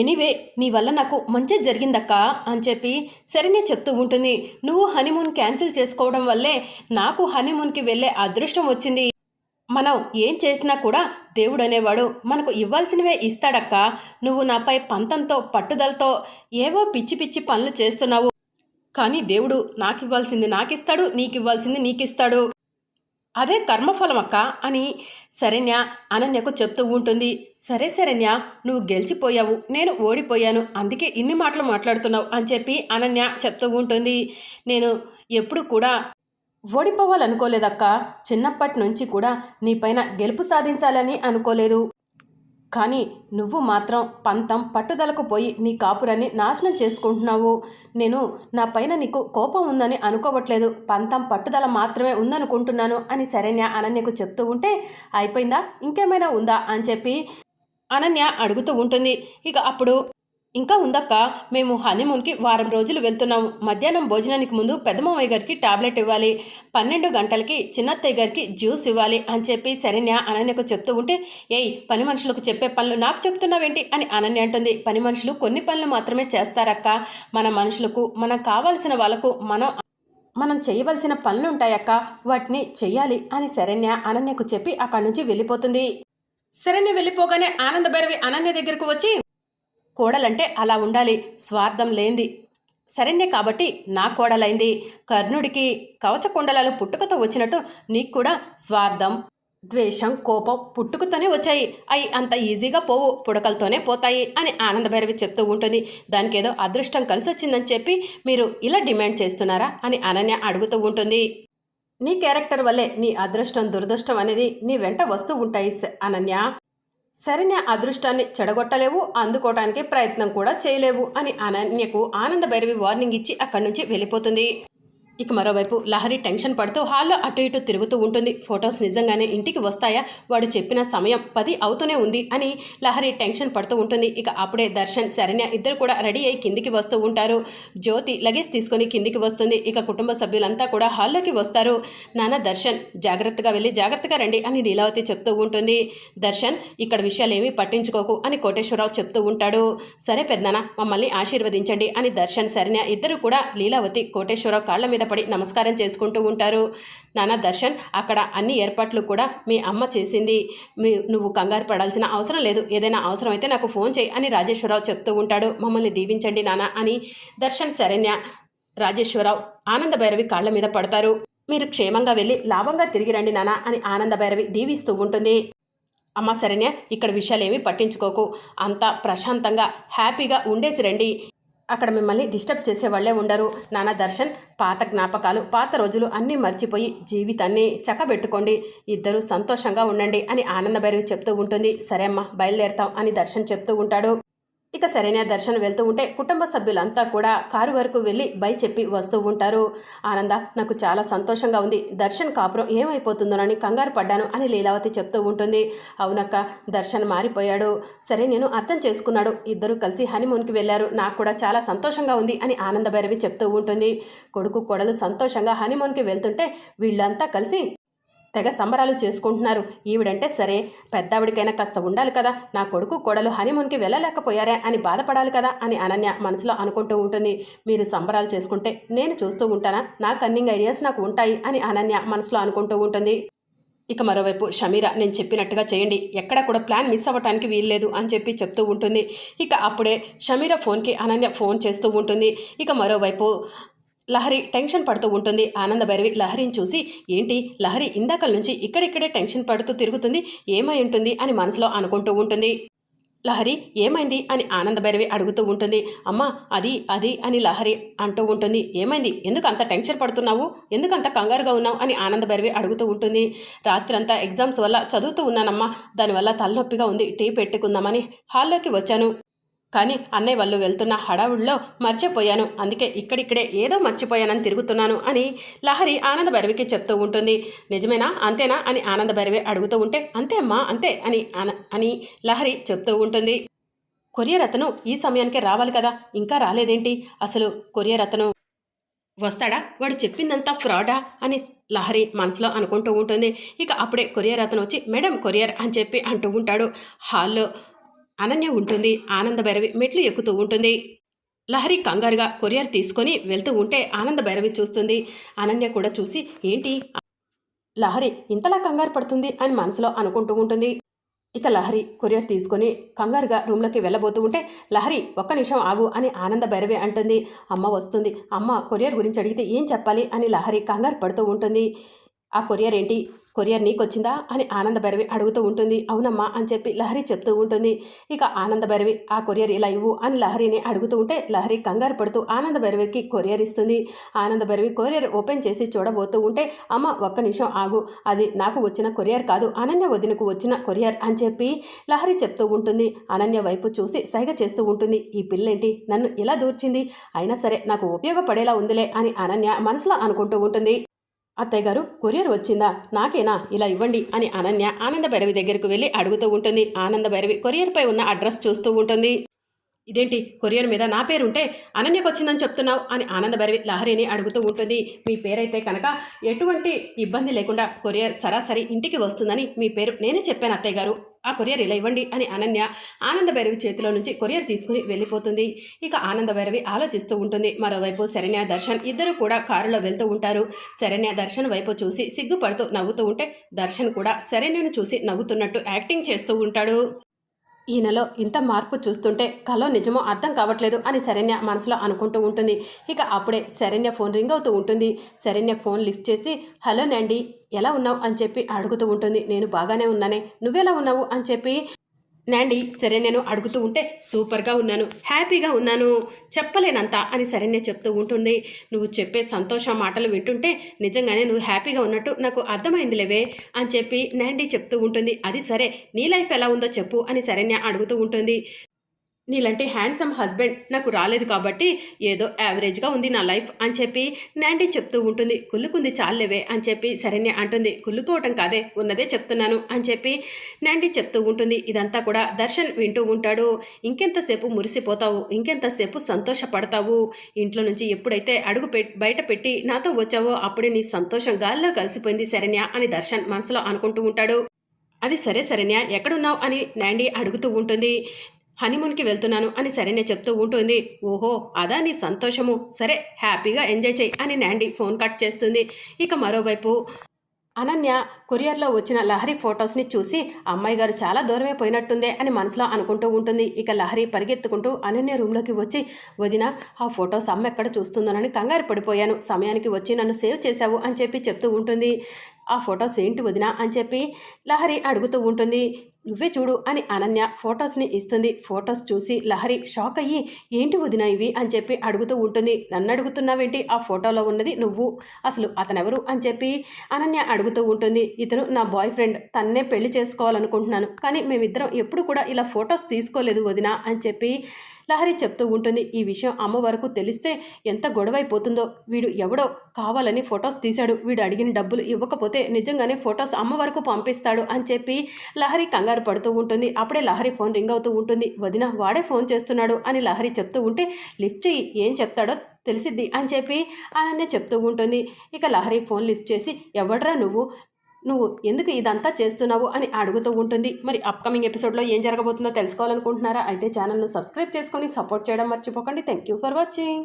Anyway నీ వల్ల నాకు మంచి జరిగిందక్కా అని చెప్పి సరేనే చెప్తూ ఉంటుంది. నువ్వు హనీమూన్ క్యాన్సిల్ చేసుకోవడం వల్లే నాకు హనీమూన్కి వెళ్ళే అదృష్టం వచ్చింది. మనం ఏం చేసినా కూడా దేవుడు అనేవాడు మనకు ఇవ్వాల్సినవే ఇస్తాడక్క. నువ్వు నాపై పంతంతో పట్టుదలతో ఏవో పిచ్చి పిచ్చి పనులు చేస్తున్నావు. కానీ దేవుడు నాకు ఇవ్వాల్సింది నాకు ఇస్తాడు నీకు ఇవ్వాల్సింది నీకు ఇస్తాడు అదే కర్మఫలం అక్క అని శరణ్య అనన్యకు చెప్తూ ఉంటుంది. సరే శరణ్య నువ్వు గెలిచిపోయావు నేను ఓడిపోయాను అందుకే ఇన్ని మాటలు మాట్లాడుతున్నావు అని చెప్పి అనన్య చెప్తూ ఉంటుంది. నేను ఎప్పుడు కూడా ఓడిపోవాలనుకోలేదక్క. చిన్నప్పటి నుంచి కూడా నీపైన గెలుపు సాధించాలని అనుకోలేదు. కానీ నువ్వు మాత్రం పంతం పట్టుదలకు పోయి నీ కాపురాన్ని నాశనం చేసుకుంటున్నావు. నేను నా పైన నీకు కోపం ఉందని అనుకోవట్లేదు. పంతం పట్టుదల మాత్రమే ఉందనుకుంటున్నాను అని శరణ్య అనన్యకు చెప్తూ ఉంటే అయిపోయిందా? ఇంకేమైనా ఉందా? అని చెప్పి అనన్య అడుగుతూ ఉంటుంది. ఇక అప్పుడు ఇంకా ఉందక్క మేము హనీమూన్కి వారం రోజులు వెళ్తున్నాము. మధ్యాహ్నం భోజనానికి ముందు పెద్దమామయ్య గారికి టాబ్లెట్ ఇవ్వాలి. పన్నెండు గంటలకి చిన్నత్తయ్య గారికి జ్యూస్ ఇవ్వాలి అని చెప్పి శరణ్య అనన్యకు చెప్తూ ఉంటే ఏయ్ పని మనుషులకు చెప్పే పనులు నాకు చెప్తున్నావేంటి అని అనన్య అంటుంది. పని మనుషులు కొన్ని పనులు మాత్రమే చేస్తారక్క. మన మనుషులకు మనం కావాల్సిన వాళ్ళకు మనం మనం చేయవలసిన పనులు ఉంటాయక్క. వాటిని చెయ్యాలి అని శరణ్య అనన్యకు చెప్పి అక్కడి నుంచి వెళ్ళిపోతుంది. శరణ్య వెళ్ళిపోగానే ఆనందభైరవి అనన్య దగ్గరకు వచ్చి కోడలంటే అలా ఉండాలి. స్వార్థం లేంది శరణ్య కాబట్టి నా కోడలైంది. కర్ణుడికి కవచకుండలాలు పుట్టుకతో వచ్చినట్టు నీకు కూడా స్వార్థం ద్వేషం కోపం పుట్టుకతోనే వచ్చాయి. అవి అంత ఈజీగా పోవు పుడకలతోనే పోతాయి అని ఆనందభైరవి చెప్తూ ఉంటుంది. దానికి ఏదో అదృష్టం కలిసి వచ్చిందని చెప్పి మీరు ఇలా డిమాండ్ చేస్తున్నారా అని అనన్య అడుగుతూ ఉంటుంది. నీ క్యారెక్టర్ వల్లే నీ అదృష్టం దురదృష్టం అనేది నీ వెంట వస్తూ ఉంటాయి అనన్య. సరైన అదృష్టాన్ని చెడగొట్టలేవు అందుకోవడానికి ప్రయత్నం కూడా చేయలేవు అని అనన్యకు ఆనంద భైరవి వార్నింగ్ ఇచ్చి అక్కడి నుంచి వెళ్ళిపోతుంది. ఇక మరోవైపు లహరి టెన్షన్ పడుతూ హాల్లో అటు ఇటు తిరుగుతూ ఉంటుంది. ఫొటోస్ నిజంగానే ఇంటికి వస్తాయా? వాడు చెప్పిన సమయం పది అవుతూనే ఉంది అని లహరి టెన్షన్ పడుతూ ఉంటుంది. ఇక అప్పుడే దర్శన్ శరణ్య ఇద్దరు కూడా రెడీ అయి కిందికి వస్తూ ఉంటారు. జ్యోతి లగేజ్ తీసుకొని కిందికి వస్తుంది. ఇక కుటుంబ సభ్యులంతా కూడా హాల్లోకి వస్తారు. నాన్న దర్శన్ జాగ్రత్తగా వెళ్ళి జాగ్రత్తగా రండి అని లీలావతి చెప్తూ ఉంటుంది. దర్శన్ ఇక్కడ విషయాలు ఏమీ పట్టించుకోకు అని కోటేశ్వరరావు చెప్తూ ఉంటాడు. సరే పెద్దనాన్న మమ్మల్ని ఆశీర్వదించండి అని దర్శన్ శరణ్య ఇద్దరు కూడా లీలావతి కోటేశ్వరరావు కాళ్ళ మీద పడి నమస్కారం చేసుకుంటూ ఉంటారు. నానా దర్శన్ అక్కడ అన్ని ఏర్పాట్లు కూడా మీ అమ్మ చేసింది. మీ నువ్వు కంగారు పడాల్సిన అవసరం లేదు. ఏదైనా అవసరం అయితే నాకు ఫోన్ చేయి అని రాజేశ్వరరావు చెప్తూ ఉంటాడు. మమ్మల్ని దీవించండి నానా అని దర్శన్ శరణ్య రాజేశ్వరరావు ఆనంద భైరవి కాళ్ళ మీద పడతారు. మీరు క్షేమంగా వెళ్ళి లాభంగా తిరిగి రండి నానా అని ఆనంద భైరవి దీవిస్తూ ఉంటుంది. అమ్మ శరణ్య ఇక్కడ విషయాలు ఏమీ పట్టించుకోకు. అంతా ప్రశాంతంగా హ్యాపీగా ఉండేసి రండి. అక్కడ మిమ్మల్ని డిస్టర్బ్ చేసే వాళ్ళే ఉండరు. నాన్న దర్శన్ పాత జ్ఞాపకాలు పాత రోజులు అన్నీ మర్చిపోయి జీవితాన్ని చక్కబెట్టుకోండి. ఇద్దరు సంతోషంగా ఉండండి అని ఆనందభైరవి చెప్తూ ఉంటుంది. సరే అమ్మా బయలుదేరతాం అని దర్శన్ చెప్తూ ఉంటాడు. ఇక సరైన దర్శన్ వెళ్తూ ఉంటే కుటుంబ సభ్యులంతా కూడా కారు వరకు వెళ్ళి బై చెప్పి వస్తూ ఉంటారు. ఆనంద నాకు చాలా సంతోషంగా ఉంది. దర్శన్ కాపురం ఏమైపోతుందోనని కంగారు పడ్డాను అని లీలావతి చెప్తూ ఉంటుంది. అవునక్క దర్శన్ మారిపోయాడు. సరే నేను అర్థం చేసుకున్నాడు. ఇద్దరు కలిసి హనీమూన్కి వెళ్ళారు. నాకు కూడా చాలా సంతోషంగా ఉంది అని ఆనంద భైరవి చెప్తూ ఉంటుంది. కొడుకు కొడలు సంతోషంగా హనీమూన్కి వెళ్తుంటే వీళ్ళంతా కలిసి తెగ సంబరాలు చేసుకుంటున్నారు. ఈవిడంటే సరే పెద్దావిడికైనా కాస్త ఉండాలి కదా. నా కొడుకు కోడలు హనీమూన్కి వెళ్ళలేకపోయారే అని బాధపడాలి కదా అని అనన్య మనసులో అనుకుంటూ ఉంటుంది. మీరు సంబరాలు చేసుకుంటే నేను చూస్తూ ఉంటానా? నా కన్నింగ్ ఐడియాస్ నాకు ఉంటాయి అని అనన్య మనసులో అనుకుంటూ ఉంటుంది. ఇక మరోవైపు షమీరా నేను చెప్పినట్టుగా చేయండి. ఎక్కడ కూడా ప్లాన్ మిస్ అవ్వటానికి వీల్లేదు అని చెప్పి చెప్తూ ఉంటుంది. ఇక అప్పుడే షమీరా ఫోన్కి అనన్య ఫోన్ చేస్తూ ఉంటుంది. ఇక మరోవైపు లహరి టెన్షన్ పడుతూ ఉంటుంది. ఆనంద భైరవి లహరిని చూసి ఏంటి? లహరి ఇందాకల నుంచి ఇక్కడిక్కడే టెన్షన్ పడుతూ తిరుగుతుంది. ఏమై ఉంటుంది? అని మనసులో అనుకుంటూ ఉంటుంది. లహరి ఏమైంది? అని ఆనందభైరవి అడుగుతూ ఉంటుంది. అమ్మా అది అది అని లహరి అంటూ ఉంటుంది. ఏమైంది? ఎందుకు అంత టెన్షన్ పడుతున్నావు? ఎందుకు అంత కంగారుగా ఉన్నావు? అని ఆనందభైరవి అడుగుతూ ఉంటుంది. రాత్రంతా ఎగ్జామ్స్ వల్ల చదువుతూ ఉన్నానమ్మా. దానివల్ల తలనొప్పిగా ఉంది. టీ పెట్టుకుందామని హాల్లోకి వచ్చాను. కానీ అన్నయ్య వాళ్ళు వెళ్తున్న హడావుడిలో మర్చిపోయాను. అందుకే ఇక్కడిక్కడే ఏదో మర్చిపోయానని తిరుగుతున్నాను అని లహరి ఆనంద భైరవికి చెప్తూ ఉంటుంది. నిజమేనా? అంతేనా? అని ఆనంద భైరవి అడుగుతూ ఉంటే అంతే అమ్మా అంతే అని అని లహరి చెప్తూ ఉంటుంది. కొరియర్ అతను ఈ సమయానికే రావాలి కదా? ఇంకా రాలేదేంటి? అసలు కొరియర్ అతను వస్తాడా? వాడు చెప్పిందంతా ఫ్రాడా? అని లహరి మనసులో అనుకుంటూ ఉంటుంది. ఇక అప్పుడే కొరియర్ అతను వచ్చి మేడం కొరియర్ అని చెప్పి అంటూ ఉంటాడు. హాల్లో అనన్య ఉంటుంది. ఆనంద భైరవి మెట్లు ఎక్కుతూ ఉంటుంది. లహరి కంగారుగా కొరియర్ తీసుకొని వెళ్తూ ఉంటే ఆనంద భైరవి చూస్తుంది. అనన్య కూడా చూసి ఏంటి? లహరి ఇంతలా కంగారు పడుతుంది అని మనసులో అనుకుంటూ ఉంటుంది. ఇక లహరి కొరియర్ తీసుకొని కంగారుగా రూమ్లోకి వెళ్ళబోతూ ఉంటే లహరి ఒక్క నిమిషం ఆగు అని ఆనంద భైరవి అంటుంది. అమ్మ వస్తుంది. అమ్మ కొరియర్ గురించి అడిగితే ఏం చెప్పాలి? అని లహరి కంగారు పడుతూ ఉంటుంది. ఆ కొరియర్ ఏంటి? కొరియర్ నీకొచ్చిందా అని ఆనంద భైరవి అడుగుతూ ఉంటుంది. అవునమ్మా అని చెప్పి లహరి చెప్తూ ఉంటుంది. ఇక ఆనంద భైరవి ఆ కొరియర్ ఇలా ఇవ్వు అని లహరిని అడుగుతూ ఉంటే లహరి కంగారు పడుతూ ఆనందభైరవికి కొరియర్ ఇస్తుంది. ఆనందభైరవి కొరియర్ ఓపెన్ చేసి చూడబోతూ ఉంటే అమ్మ ఒక్క నిమిషం ఆగు. అది నాకు వచ్చిన కొరియర్ కాదు. అనన్య వదినకు వచ్చిన కొరియర్ అని చెప్పి లహరి చెప్తూ ఉంటుంది. అనన్య వైపు చూసి సైగ చేస్తూ ఉంటుంది. ఈ పిల్లేంటి? నన్ను ఇలా దూర్చింది? అయినా సరే నాకు ఉపయోగపడేలా ఉందిలే అని అనన్య మనసులో అనుకుంటూ ఉంటుంది. అత్తయ్య గారు కొరియర్ వచ్చిందా? నాకేనా? ఇలా ఇవ్వండి అని అనన్య ఆనంద భైరవి దగ్గరకు వెళ్ళి అడుగుతూ ఉంటుంది. ఆనంద భైరవి కొరియర్పై ఉన్న అడ్రస్ చూస్తూ ఉంటుంది. ఇదేంటి? కొరియర్ మీద నా పేరు ఉంటే అనన్యకు వచ్చిందని చెప్తున్నావు అని ఆనంద భైరవి లహరిని అడుగుతూ ఉంటుంది. మీ పేరైతే కనుక ఎటువంటి ఇబ్బంది లేకుండా కొరియర్ సరాసరి ఇంటికి వస్తుందని మీ పేరు నేనే చెప్పాను అత్తయ్య గారు. ఆ కొరియర్ ఇలా ఇవ్వండి అని అనన్య ఆనంద భైరవి చేతిలో నుంచి కొరియర్ తీసుకుని వెళ్ళిపోతుంది. ఇక ఆనంద భైరవి ఆలోచిస్తూ ఉంటుంది. మరోవైపు శరణ్య దర్శన్ ఇద్దరు కూడా కారులో వెళ్తూ ఉంటారు. శరణ్య దర్శన్ వైపు చూసి సిగ్గుపడుతూ నవ్వుతూ ఉంటే దర్శన్ కూడా శరణ్యను చూసి నవ్వుతున్నట్టు యాక్టింగ్ చేస్తూ ఉంటాడు. ఈయనలో ఇంత మార్పు చూస్తుంటే కలో నిజమో అర్థం కావట్లేదు అని శరణ్య మనసులో అనుకుంటూ ఉంటుంది. ఇక అప్పుడే శరణ్య ఫోన్ రింగ్ అవుతూ ఉంటుంది. శరణ్య ఫోన్ లిఫ్ట్ చేసి హలో నండి ఎలా ఉన్నావు? అని చెప్పి అడుగుతూ ఉంటుంది. నేను బాగానే ఉన్నానే. నువ్వెలా ఉన్నావు? అని చెప్పి నాండి నేను అడుగుతూ ఉంటే సూపర్గా ఉన్నాను. హ్యాపీగా ఉన్నాను. చెప్పలేనంత అని శరణ్య చెప్తూ ఉంటుంది. నువ్వు చెప్పే సంతోష మాటలు వింటుంటే నిజంగానే నువ్వు హ్యాపీగా ఉన్నట్టు నాకు అర్థమైంది లేవే అని చెప్పి నాండి చెప్తూ ఉంటుంది. అది సరే నీ లైఫ్ ఎలా ఉందో చెప్పు అని శరణ్య అడుగుతూ ఉంటుంది. నీలాంటి హ్యాండ్సమ్ హస్బెండ్ నాకు రాలేదు కాబట్టి ఏదో యావరేజ్గా ఉంది నా లైఫ్ అని చెప్పి నాండి చెప్తూ ఉంటుంది. కుళ్ళుకుంది చాలేవే అని చెప్పి శరణ్య అంటుంది. కుళ్ళుకోవటం కాదే ఉన్నదే చెప్తున్నాను అని చెప్పి నాండి చెప్తూ ఉంటుంది. ఇదంతా కూడా దర్శన్ వింటూ ఉంటాడు. ఇంకెంతసేపు మురిసిపోతావు? ఇంకెంతసేపు సంతోషపడతావు? ఇంట్లో నుంచి ఎప్పుడైతే అడుగు బయట పెట్టి నాతో వచ్చావో అప్పుడే నీ సంతోషం గాల్లో కలిసిపోయింది శరణ్య అని దర్శన్ మనసులో అనుకుంటూ ఉంటాడు. అది సరే శరణ్య ఎక్కడున్నావు అని నాండి అడుగుతూ ఉంటుంది. హనీమూన్కి వెళ్తున్నాను అని సరేనే చెప్తూ ఉంటుంది. ఓహో అదా నీ సంతోషము. సరే హ్యాపీగా ఎంజాయ్ చేయి అని నాండి ఫోన్ కట్ చేస్తుంది. ఇక మరోవైపు అనన్య కొరియర్లో వచ్చిన లహరి ఫొటోస్ని చూసి అమ్మాయి గారు చాలా దూరమే పోయినట్టుందే అని మనసులో అనుకుంటూ ఉంటుంది. ఇక లహరి పరిగెత్తుకుంటూ అనన్య రూమ్లోకి వచ్చి వదిన ఆ ఫొటోస్ అమ్మ ఎక్కడ చూస్తుందోనని కంగారు పడిపోయాను. సమయానికి వచ్చి నన్ను సేవ్ చేశావు అని చెప్పి చెప్తూ ఉంటుంది. ఆ ఫొటోస్ ఏంటి వదిన అని చెప్పి లహరి అడుగుతూ ఉంటుంది. నువ్వే చూడు అని అనన్య ఫొటోస్ని ఇస్తుంది. ఫొటోస్ చూసి లహరి షాక్ అయ్యి ఏంటి వదిన ఇవి? అని చెప్పి అడుగుతూ ఉంటుంది. నన్ను అడుగుతున్నావేంటి? ఆ ఫోటోలో ఉన్నది నువ్వు. అసలు అతనెవరు? అని చెప్పి అనన్య అడుగుతూ ఉంటుంది. ఇతను నా బాయ్ ఫ్రెండ్. తన్నే పెళ్ళి చేసుకోవాలనుకుంటున్నాను. కానీ మేమిద్దరం ఎప్పుడు కూడా ఇలా ఫొటోస్ తీసుకోలేదు వదిన అని చెప్పి లహరి చెప్తూ ఉంటుంది ఈ విషయం అమ్మ వరకు తెలిస్తే ఎంత గొడవైపోతుందో. వీడు ఎవడో కావాలని ఫొటోస్ తీశాడు. వీడు అడిగిన డబ్బులు ఇవ్వకపోతే నిజంగానే ఫొటోస్ అమ్మ వరకు పంపిస్తాడు అని చెప్పి లహరి కంగారు పడుతూ ఉంటుంది. అప్పుడే లహరి ఫోన్ రింగ్ అవుతూ ఉంటుంది. వదిన వాడే ఫోన్ చేస్తున్నాడు అని లహరి చెప్తూ ఉంటే లిఫ్ట్ చెయ్యి ఏం చెప్తాడో తెలిసిద్ది అని చెప్పి అనన్య చెప్తూ ఉంటుంది. ఇక లహరి ఫోన్ లిఫ్ట్ చేసి ఎవడ్రా నువ్వు? నువ్వు ఎందుకు ఇదంతా చేస్తున్నావు అని అడుగుతూ ఉంటుంది. మరి అప్కమింగ్ ఎపిసోడ్లో ఏం జరగబోతుందో తెలుసుకోవాలనుకుంటున్నారా? అయితే ఛానల్ను సబ్స్క్రైబ్ చేసుకొని సపోర్ట్ చేయడం మర్చిపోకండి. Thank you for watching